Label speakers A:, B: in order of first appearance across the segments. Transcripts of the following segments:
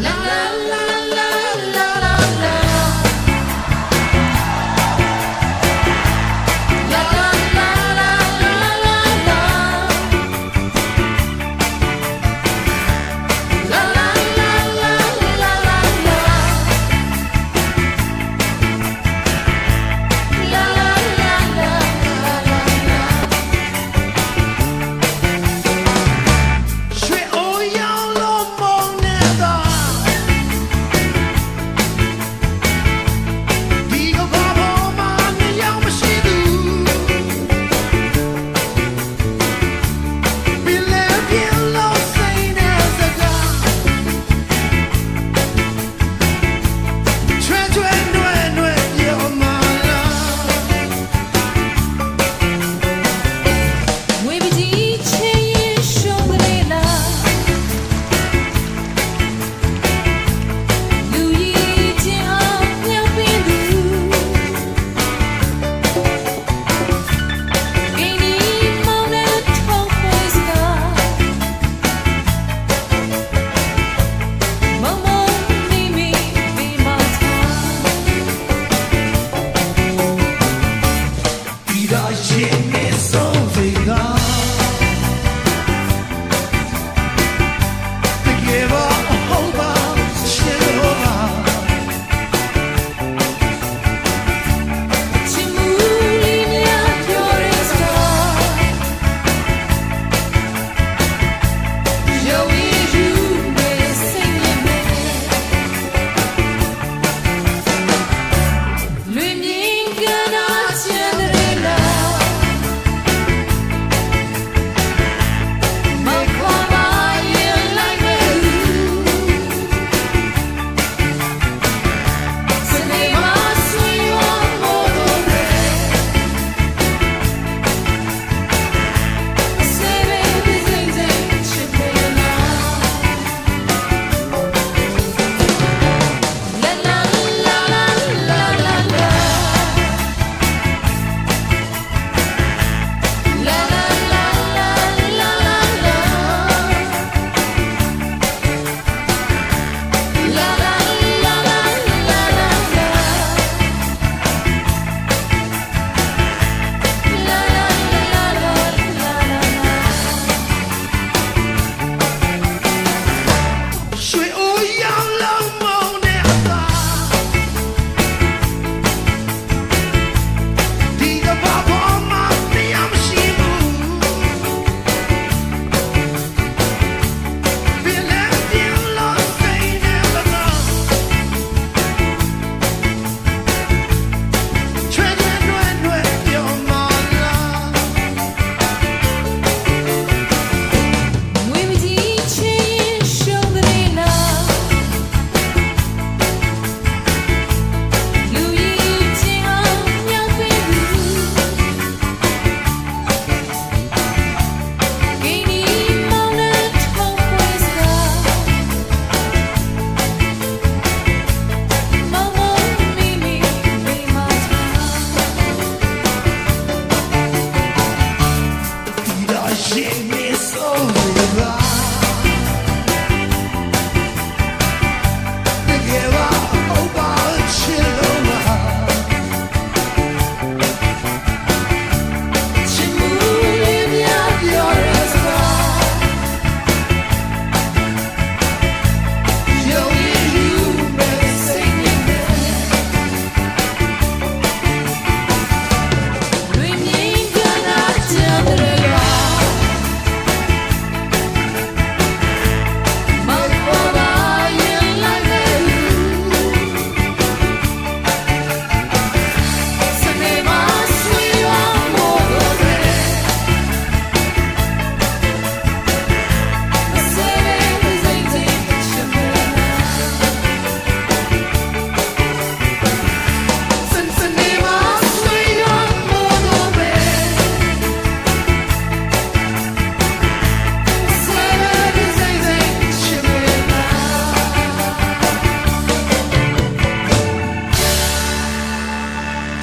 A: La
B: ဆုံး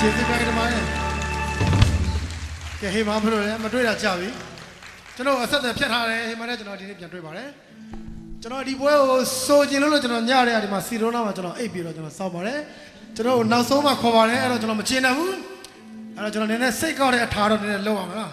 B: ကျေးဇူးပါကြပါရဲ့ကဲဟေးမဖလို့လည်းမတွေ့တာကြာပြီကျွန်တော်အဆက်အသွယ်ဖြတ်ထားတယ်ဟေးမနဲ့ကျွန်တော်ဒီနေ့ပြန်တွေ့ပါတယ်
A: ကျွန်တော်ဒီပွဲကိုစိုးကျင်လို့လို့ကျွန်တော်ညရဲကဒီမှာစီရိုနာမှာကျွန်တော်အိပ်ပြီးတော့ကျွန်တော်စောက်ပါတယ်ကျွန်တော်တို့နောက်ဆုံးမှခေါ်ပါတယ်အဲ့တော့ကျွန်တော်မချင်နိုင်ဘူးအဲ့တော့ကျွန်တော်နည်းနည်းစိတ်ကောက်တဲ့အထာတော့နည်းနည်းလောက်အောင်လား